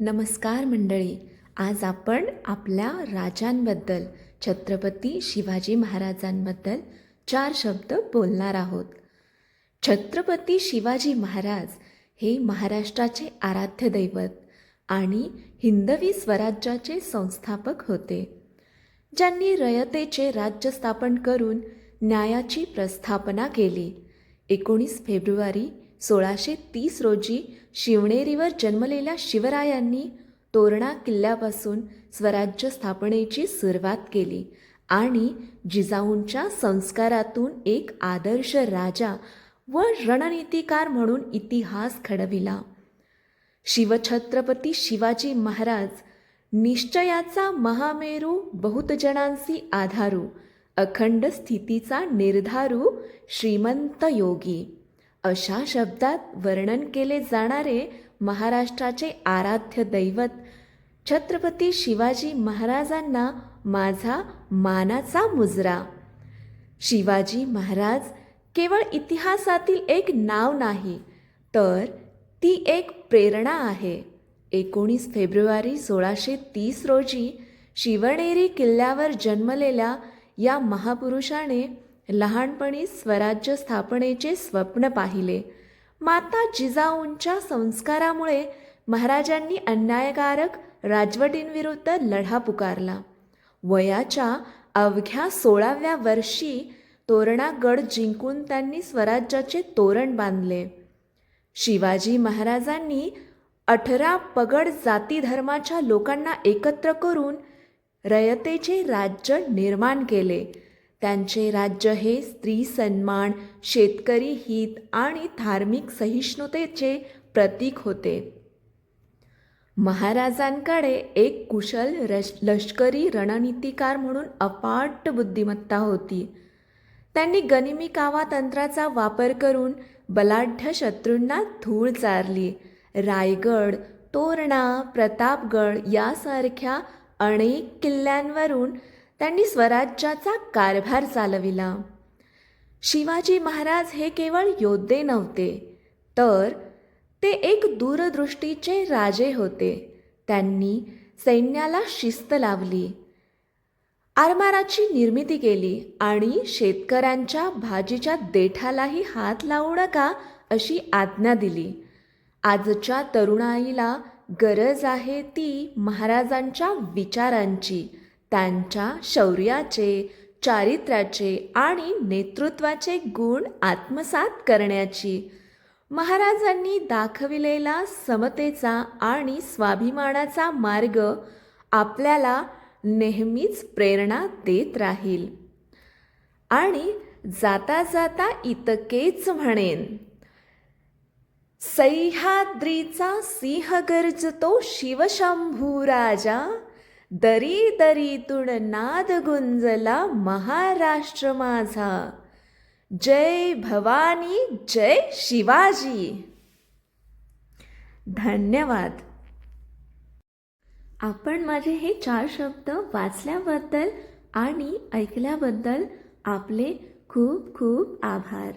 नमस्कार मंडळी आज आपण आपल्या राजांबद्दल छत्रपती शिवाजी महाराजांबद्दल चार शब्द बोलणार आहोत. छत्रपती शिवाजी महाराज हे महाराष्ट्राचे आराध्य दैवत आणि हिंदवी स्वराज्याचे संस्थापक होते. ज्यांनी रयतेचे राज्य स्थापन करून न्यायाची प्रस्थापना केली. एकोणीस फेब्रुवारी सोळाशे तीस रोजी शिवनेरीवर जन्मलेल्या शिवरायांनी तोरणा किल्ल्यापासून स्वराज्य स्थापनेची सुरुवात केली आणि जिजाऊंच्या संस्कारातून एक आदर्श राजा व रणनीतिकार म्हणून इतिहास घडविला. शिवछत्रपती शिवाजी महाराज निश्चयाचा महामेरू बहुतजणांसी आधारू अखंड स्थितीचा निर्धारू श्रीमंत योगी. अशा शब्दात वर्णन केले जाणारे महाराष्ट्राचे आराध्य दैवत छत्रपती शिवाजी महाराजांना माझा मानाचा मुजरा. शिवाजी महाराज केवळ इतिहासातील एक नाव नाही तर ती एक प्रेरणा आहे. एकोणीस फेब्रुवारी सोळाशे तीस रोजी शिवनेरी किल्ल्यावर जन्मलेल्या या महापुरुषाने लहानपणी स्वराज्य स्थापनेचे स्वप्न पाहिले. माता जिजाऊंच्या संस्कारामुळे महाराजांनी अन्यायकारक राजवटींविरुद्ध लढा पुकारला. वयाच्या अवघ्या सोळाव्या वर्षी तोरणागड जिंकून त्यांनी स्वराज्याचे तोरण बांधले. शिवाजी महाराजांनी अठरा पगड जाती धर्माच्या लोकांना एकत्र करून रयतेचे राज्य निर्माण केले. त्यांचे राज्य हे स्त्री सन्मान शेतकरी हित आणि धार्मिक सहिष्णुतेचे प्रतीक होते. महाराजांकडे एक कुशल रश लष्करी रणनीतिकार म्हणून अपाट बुद्धिमत्ता होती. त्यांनी गनिमी कावा तंत्राचा वापर करून बलाढ्य शत्रूंना धूळ चारली. रायगड तोरणा प्रतापगड यासारख्या अनेक किल्ल्यांवरून त्यांनी स्वराज्याचा कारभार चालविला. शिवाजी महाराज हे केवळ योद्धे नव्हते तर ते एक दूरदृष्टीचे राजे होते. त्यांनी सैन्याला शिस्त लावली आरमाराची निर्मिती केली आणि शेतकऱ्यांच्या भाजीच्या देठालाही हात लावू नका अशी आज्ञा दिली. आजच्या तरुणाईला गरज आहे ती महाराजांच्या विचारांची. त्यांच्या शौर्याचे चारित्र्याचे आणि नेतृत्वाचे गुण आत्मसात करण्याची. महाराजांनी दाखविलेला समतेचा आणि स्वाभिमानाचा मार्ग आपल्याला नेहमीच प्रेरणा देत राहील. आणि जाता जाता इतकेच म्हणेन सह्याद्रीचा सिंह गरजतो शिवशंभू राजा दरी दरीतून नाद गुंजला महाराष्ट्र माझा. जय भवानी जय शिवाजी. धन्यवाद. आपण माझे हे चार शब्द वाचल्याबद्दल आणि ऐकल्याबद्दल आपले खूप खूप आभार.